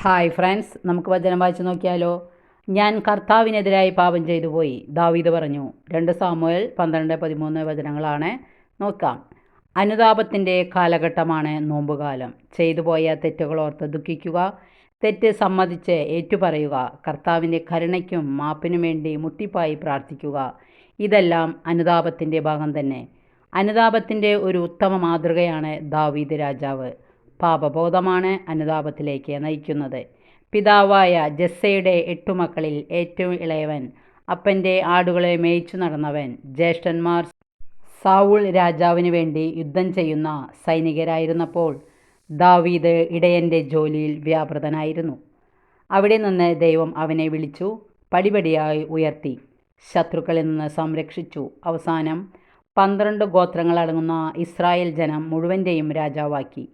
Hi friends നമുക്ക് വചനം വായിച്ചു നോക്കിയാലോ? ഞാൻ കർത്താവിനെതിരായി പാപം ചെയ്തു പോയി. ദാവീദ് പറഞ്ഞു രണ്ട് സാമുവൽ പന്ത്രണ്ട് പതിമൂന്ന് വചനങ്ങളാണ്. നോക്കാം. അനുതാപത്തിന്റെ കാലഘട്ടമാണ് നോമ്പുകാലം. ചെയ്തു പോയ തെറ്റുകളോർത്ത് ദുഃഖിക്കുക തെറ്റ് സമ്മതിച്ച് ഏറ്റുപറയുക കർത്താവിന്റെ കരുണയ്ക്കും മാപ്പിനും വേണ്ടി മുട്ടിപ്പായി പ്രാർത്ഥിക്കുക. ഇതെല്ലാം അനുതാപത്തിന്റെ ഭാഗം തന്നെ. അനുതാപത്തിന്റെ ഒരു ഉത്തമ മാതൃകയാണ് ദാവീദ് രാജാവ്. പാപബോധമാണ് അനുതാപത്തിലേക്ക് നയിക്കുന്നത്. പിതാവായ ജസ്സയുടെ എട്ടു മക്കളിൽ ഏറ്റവും ഇളയവൻ അപ്പന്റെ ആടുകളെ മേയിച്ചു നടന്നവൻ ജ്യേഷ്ഠന്മാർ സാവൂൾ രാജാവിന് വേണ്ടി യുദ്ധം ചെയ്യുന്ന സൈനികരായിരുന്നപ്പോൾ ദാവീദ് ഇടയന്റെ ജോലിയിൽ വ്യാപൃതനായിരുന്നു. അവിടെ നിന്ന് ദൈവം അവനെ വിളിച്ചു പടിപടിയായി ഉയർത്തി ശത്രുക്കളിൽ നിന്ന് സംരക്ഷിച്ചു. അവസാനം പന്ത്രണ്ട് ഗോത്രങ്ങളടങ്ങുന്ന ഇസ്രായേൽ ജനം മുഴുവന്റെയും രാജാവാക്കി.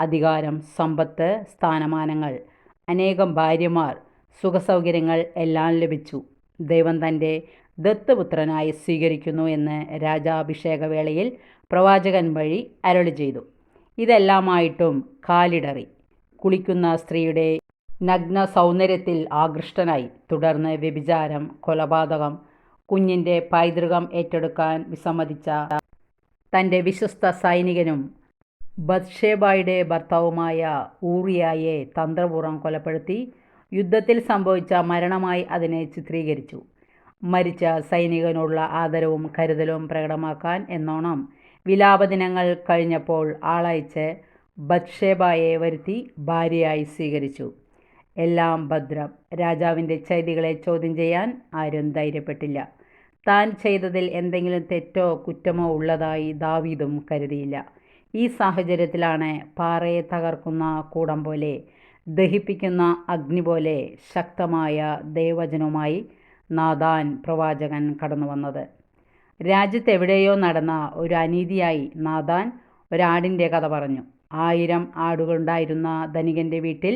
അധികാരം സമ്പത്ത് സ്ഥാനമാനങ്ങൾ. അനേകം ഭാര്യമാർ സുഖസൗകര്യങ്ങൾ എല്ലാം ലഭിച്ചു. ദൈവം തന്റെ ദത്തപുത്രനായി സ്വീകരിക്കുന്നു എന്ന് രാജാഭിഷേകവേളയിൽ പ്രവാചകൻ വഴി അരളി ചെയ്തു. ഇതെല്ലാമായിട്ടും കാലിടറി. കുളിക്കുന്ന സ്ത്രീയുടെ നഗ്ന സൗന്ദര്യത്തിൽ ആകൃഷ്ടനായി. തുടർന്ന് വ്യഭിചാരം കൊലപാതകം കുഞ്ഞിന്റെ പൈതൃകം ഏറ്റെടുക്കാൻ വിസമ്മതിച്ച തന്റെ വിശ്വസ്ത സൈനികനും ബത്ഷേബായുടെ ഭർത്താവുമായ ഊറിയായെ തന്ത്രപൂർവം കൊലപ്പെടുത്തി യുദ്ധത്തിൽ സംഭവിച്ച മരണമായി അതിനെ ചിത്രീകരിച്ചു. മരിച്ച സൈനികനുള്ള ആദരവും കരുതലും പ്രകടമാക്കാൻ എന്നോണം വിലാപദിനങ്ങൾ കഴിഞ്ഞപ്പോൾ ആളയച്ച് ബത്ഷേബായെ വരുത്തി ഭാര്യയായി സ്വീകരിച്ചു. എല്ലാം ഭദ്രം. രാജാവിന്റെ ചൈതികളെ ചോദ്യം ചെയ്യാൻ ആരും ധൈര്യപ്പെട്ടില്ല. താൻ ചെയ്തതിൽ എന്തെങ്കിലും തെറ്റോ കുറ്റമോ ഉള്ളതായി ദാവീദും കരുതിയില്ല. ഈ സാഹചര്യത്തിലാണ് പാറയെ തകർക്കുന്ന കൂടം പോലെ ദഹിപ്പിക്കുന്ന അഗ്നി പോലെ ശക്തമായ ദൈവവചനവുമായി നാദാൻ പ്രവാചകൻ കടന്നു വന്നത് രാജ്യത്തെവിടെയോ നടന്ന ഒരു അനീതിയായി നാദാൻ ഒരാടിന്റെ കഥ പറഞ്ഞു. ആയിരം ആടുകളുണ്ടായിരുന്ന ധനികന്റെ വീട്ടിൽ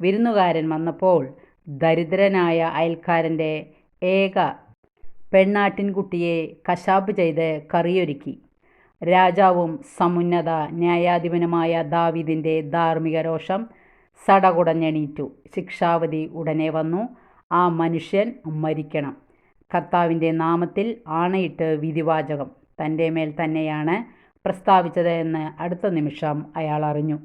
വിരുന്നുകാരൻ വന്നപ്പോൾ ദരിദ്രനായ അയൽക്കാരന്റെ ഏക പെണ്ണാട്ടിൻകുട്ടിയെ കശാപ്പ് ചെയ്ത് കറിയൊരുക്കി. രാജാവും സമുന്നത ന്യായാധിപനുമായ ദാവിദിന്റെ ധാർമ്മിക രോഷം സടകുടഞ്ഞെണീറ്റു. ശിക്ഷാവധി ഉടനെ വന്നു. ആ മനുഷ്യൻ മരിക്കണം. കർത്താവിന്റെ നാമത്തിൽ ആണയിട്ട് വിധിവാചകം. തന്റെ മേൽ തന്നെയാണ് പ്രസ്താവിച്ചത് എന്ന് അടുത്ത നിമിഷം അയാൾ അറിഞ്ഞു.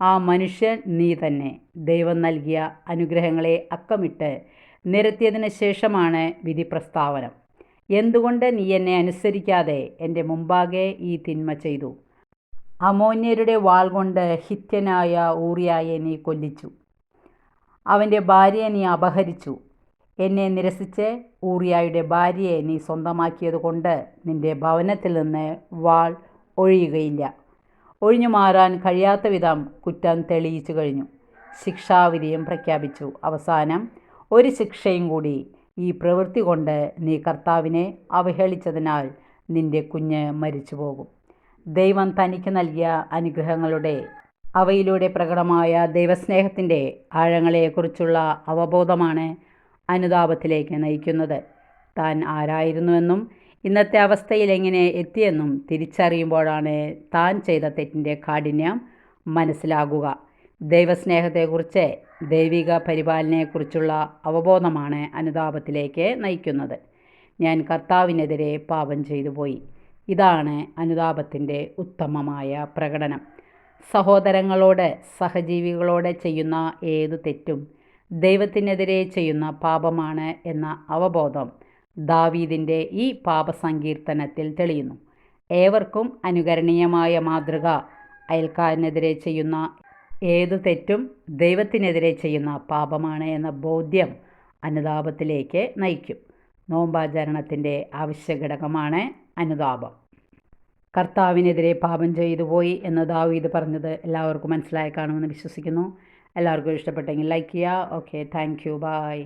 ആ മനുഷ്യൻ നീ തന്നെ. ദൈവം നൽകിയ അനുഗ്രഹങ്ങളെ അക്കമിട്ട് നിരത്തിയതിന് ശേഷമാണ് വിധി പ്രസ്താവനം എന്തുകൊണ്ട് നീ എന്നെ അനുസരിക്കാതെ എന്റെ മുമ്പാകെ ഈ തിന്മ ചെയ്തു? അമോന്യരുടെ വാൾ കൊണ്ട് ഹിത്യനായ ഊറിയായെ നീ കൊല്ലിച്ചു. അവന്റെ ഭാര്യയെ നീ അപഹരിച്ചു. എന്നെ നിരസിച്ച് ഊറിയായുടെ ഭാര്യയെ നീ സ്വന്തമാക്കിയതുകൊണ്ട് നിന്റെ ഭവനത്തിൽ നിന്ന് വാൾ ഒഴിയുകയില്ല. ഒഴിഞ്ഞു മാറാൻ കഴിയാത്ത വിധം കുറ്റം തെളിയിച്ചു കഴിഞ്ഞു. ശിക്ഷാവിധിയും പ്രഖ്യാപിച്ചു. അവസാനം ഒരു ശിക്ഷയും കൂടി ഈ പ്രവൃത്തി കൊണ്ട് നീ കർത്താവിനെ അവഹേളിച്ചതിനാൽ നിന്റെ കുഞ്ഞ് മരിച്ചു പോകും ദൈവം തനിക്ക് നൽകിയ അനുഗ്രഹങ്ങളുടെ അവയിലൂടെ പ്രകടമായ ദൈവസ്നേഹത്തിന്റെ ആഴങ്ങളെക്കുറിച്ചുള്ള അവബോധമാണ് അനുതാപത്തിലേക്ക് നയിക്കുന്നത്. താൻ ആരായിരുന്നുവെന്നും ഇന്നത്തെ അവസ്ഥയിൽ എങ്ങനെ എത്തിയെന്നും തിരിച്ചറിയുമ്പോഴാണ് താൻ ചെയ്ത തെറ്റിന്റെ കാഠിന്യം മനസ്സിലാകുക. ദൈവസ്നേഹത്തെക്കുറിച്ച് ദൈവിക പരിപാലനയെക്കുറിച്ചുള്ള അവബോധമാണ് അനുതാപത്തിലേക്ക് നയിക്കുന്നത്. ഞാൻ കർത്താവിനെതിരെ പാപം ചെയ്തു പോയി. ഇതാണ് അനുതാപത്തിന്റെ ഉത്തമമായ പ്രകടനം. സഹോദരങ്ങളോട് സഹജീവികളോട് ചെയ്യുന്ന ഏതു തെറ്റും ദൈവത്തിനെതിരെ ചെയ്യുന്ന പാപമാണ് എന്ന അവബോധം ദാവീദിന്റെ ഈ പാപസങ്കീർത്തനത്തിൽ തെളിയുന്നു. ഏവർക്കും അനുകരണീയമായ മാതൃക അയൽക്കാരനെതിരെ ചെയ്യുന്ന ഏതു തെറ്റും ദൈവത്തിനെതിരെ ചെയ്യുന്ന പാപമാണ് എന്ന ബോധ്യം അനുതാപത്തിലേക്ക് നയിക്കും. നോമ്പാചരണത്തിന്റെ ആവശ്യഘടകമാണ് അനുതാപം. കർത്താവിനെതിരെ പാപം ചെയ്തു പോയി എന്ന് ദാവീദ് പറഞ്ഞത് എല്ലാവർക്കും മനസ്സിലായി കാണുമെന്ന് വിശ്വസിക്കുന്നു. എല്ലാവർക്കും ഇഷ്ടപ്പെട്ടെങ്കിൽ ലൈക്ക് ചെയ്യുക. Okay thank you. ബൈ.